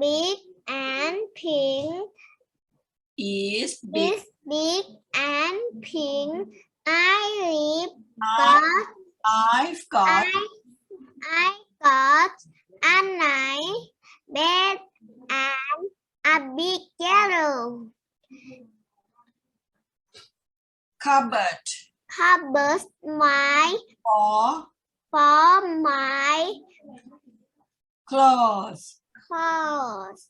big and pink. is big Is big and pink. I live got I've got I I got a nice bed and a big yellow cupboard cupboard my for for my clothes clothes.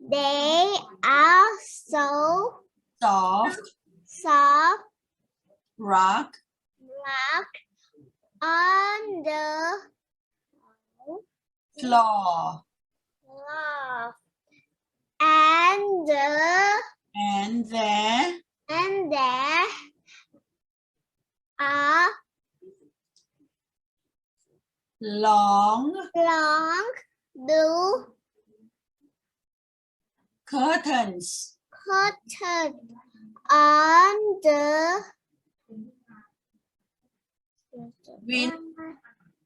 They are so soft soft rug rock on the floor floor. And the and there and there are long long blue curtains curtains on the Win-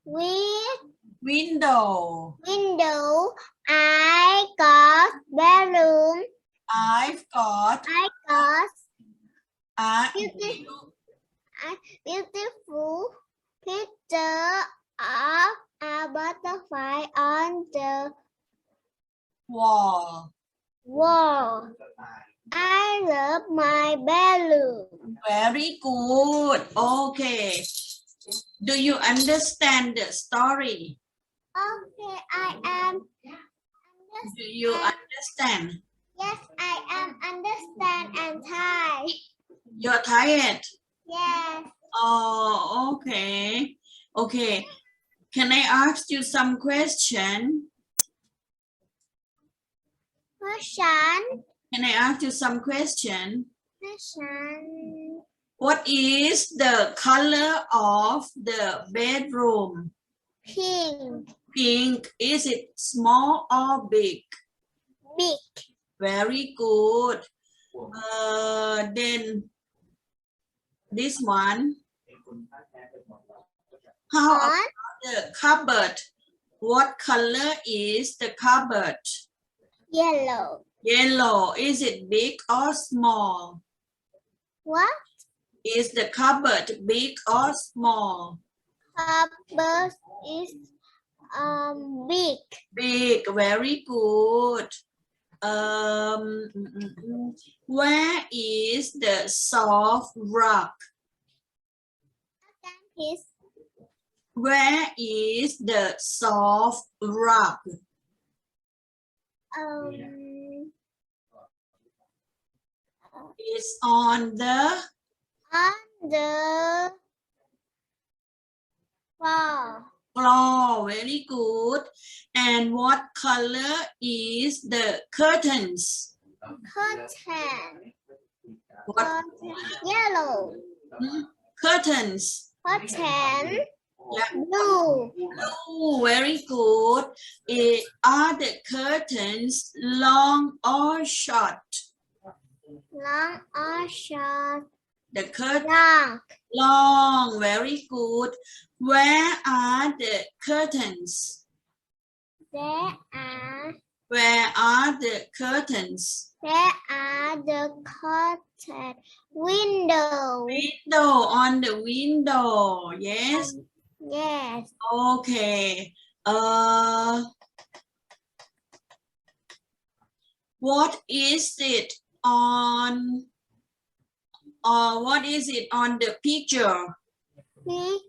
with window window. I got bedroom. I've got I got a beautiful, a beautiful picture of a butterfly on the wall wall. I love my bedroom. very good okay do you understand the story Okay, I am. do you understand Yes, I am understand and Thai. you're tired Yes. Oh, okay. Okay. Can I ask you some question? Question. Can I ask you some question? Question. What is the color of the bedroom? Pink. Pink. Is it small or big? Big. Very good. Uh, then this one. How about the cupboard? What color is the cupboard? Yellow. Yellow. Is it big or small? What? Is the cupboard big or small? Cupboard is um big. Big. Very good. Um, where is the soft rug? Where is the soft rug? Um It's on the on the wall. floor. Very good. And what color is the curtains? Curtain. What Curtain. Yellow. mm, curtains? Curtain. Blue. Oh, very good. Eh, are the curtains long or short? Long or short. The curtain Long. long, very good. Where are the curtains? There are Where are the curtains? there are the curtain window. Window on the window. Yes. Yes. Okay. Uh, what is it on? Uh, what is it on the picture? See?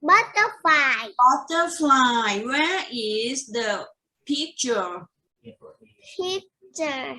Butterfly. Butterfly. Where is the picture? Picture.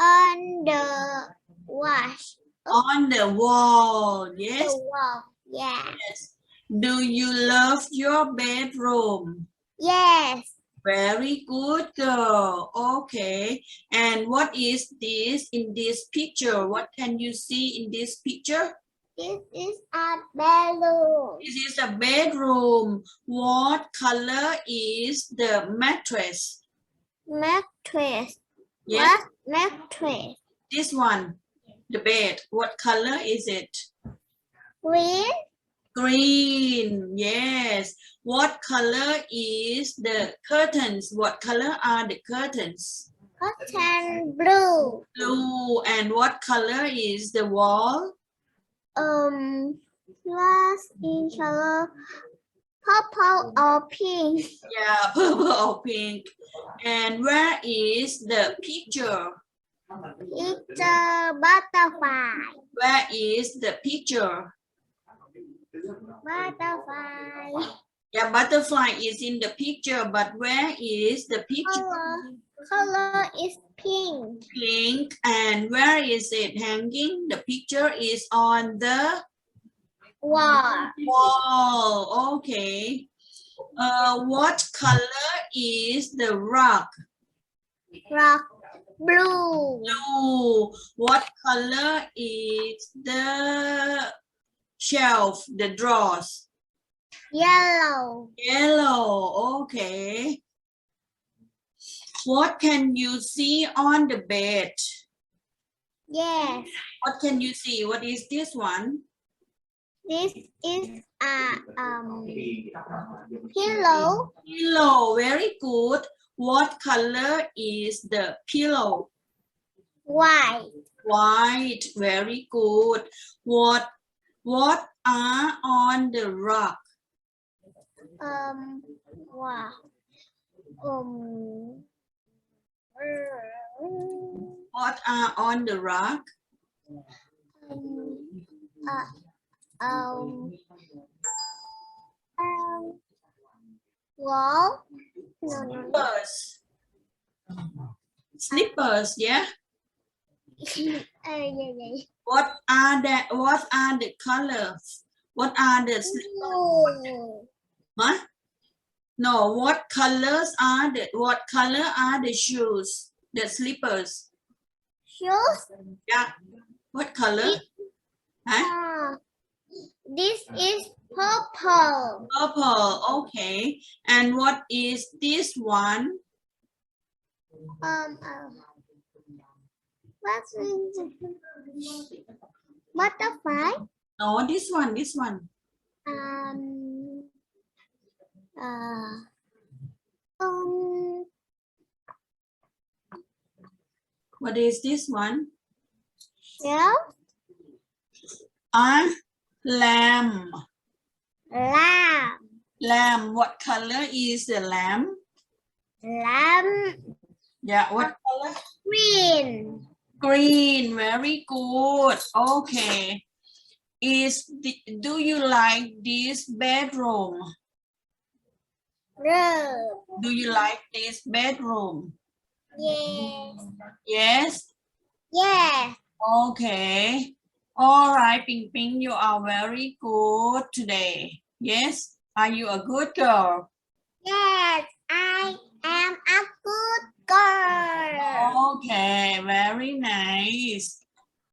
On the wash. On the wall. yes? The wall. Yeah. Yes. Do you love your bedroom? Yes. Very good girl. Okay. And what is this in this picture? What can you see in this picture? This is a bedroom. This is a bedroom. What color is the mattress? Mattress. Yes, What mattress? this one. The bed. What color is it? Green. Green. Yes. What color is the curtains? What color are the curtains? Cotton blue. Blue. And what color is the wall? Um, last in color purple or pink. Yeah, purple or pink. And where is the picture? It's a butterfly. Where is the picture? Butterfly. Yeah, butterfly is in the picture, but where is the picture? Color. Color is pink. Pink. And where is it hanging? The picture is on the Wall. wall. Okay. Uh, what color is the rock? Rock. Blue. Blue. What color is the shelf, the drawers? Yellow. Yellow. Okay. What can you see on the bed? Yes. What can you see? What is this one? This is a um pillow. Pillow. Very good. What color is the pillow? White. White. Very good. What what are on the rock? Um. Wow. Um. What are on the rock? Um. Uh, um. Um. Wall. Slippers. Slippers, yeah. What are the what are the colors? What are the slippers? Huh? No, what colors are the what color are the shoes? The slippers. Shoes. Yeah. What color? Huh? Ah. This is purple. Purple. Okay. And what is this one? Um. uh, what is it? Butterfly. No, this one. This one. Um. Uh. Um. What is this one? Shell. Ah, lamb. Lamb. Lamb. What color is the lamb? Lamb. Yeah. What color? Green. Green, very good. Okay. Is the, do you like this bedroom? Blue. Do you like this bedroom? Yes. Yes. Yes. Okay. All right, Ping Ping, you are very good today. Yes. Are you a good girl? Yes. I am a good girl. Okay, very nice.